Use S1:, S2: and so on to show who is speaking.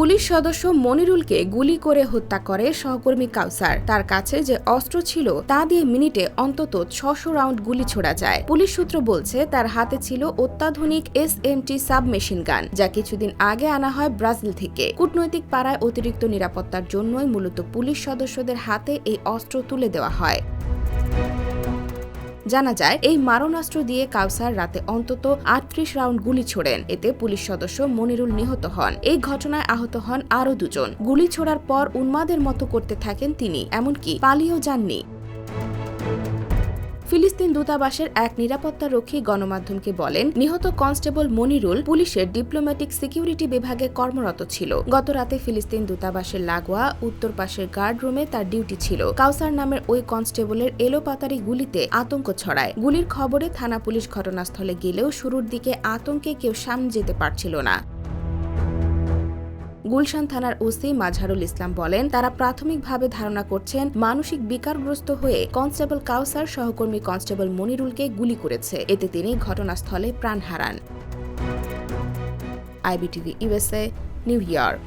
S1: Police সদস্য মনিরুলকে গুলি করে হত্যা করে সহকর্মী কাউসার। তার কাছে যে অস্ত্র ছিল, তা দিয়ে মিনিটে অন্তত ছশো রাউন্ড গুলি ছোড়া যায়। পুলিশ সূত্র বলছে, তার হাতে ছিল অত্যাধুনিক এস এম টি সাবমেশিন গান, যা কিছুদিন আগে আনা হয় ব্রাজিল থেকে। কূটনৈতিক পাড়ায় অতিরিক্ত নিরাপত্তার জন্যই মূলত পুলিশ সদস্যদের হাতে এই অস্ত্র তুলে দেওয়া হয়। জানা যায়, এই মারণাস্ত্র দিয়ে কাউসার রাতে অন্তত আটত্রিশ রাউন্ড গুলি ছোড়েন। এতে পুলিশ সদস্য মনিরুল নিহত হন। এই ঘটনায় আহত হন আরও দুজন। গুলি ছোড়ার পর উন্মাদের মতো করতে থাকেন তিনি, এমনকি পালিয়েও যাননি। ফিলিস্তিন দূতাবাসের এক নিরাপত্তা রক্ষী গণমাধ্যমকে বলেন, নিহত কনস্টেবল মনিরুল পুলিশের ডিপ্লোম্যাটিক সিকিউরিটি বিভাগে কর্মরত ছিল। গত রাতে ফিলিস্তিন দূতাবাসের লাগোয়া উত্তর পাশের গার্ড রুমে তার ডিউটি ছিল। কাউসার নামের ওই কনস্টেবলের এলোপাতারি গুলিতে আতঙ্ক ছড়ায়। গুলির খবরে থানা পুলিশ ঘটনাস্থলে গেলেও শুরুর দিকে আতঙ্কে কেউ সামনে যেতে পারছিল না। গুলশান থানার ওসি মাঝারুল ইসলাম বলেন, তারা প্রাথমিকভাবে ধারণা করছেন মানসিক বিকারগ্রস্ত হয়ে কনস্টেবল কাউসার সহকর্মী কনস্টেবল মনিরুলকে গুলি করেছে। এতে তিনি ঘটনাস্থলে প্রাণ হারান। IBTV USA New York.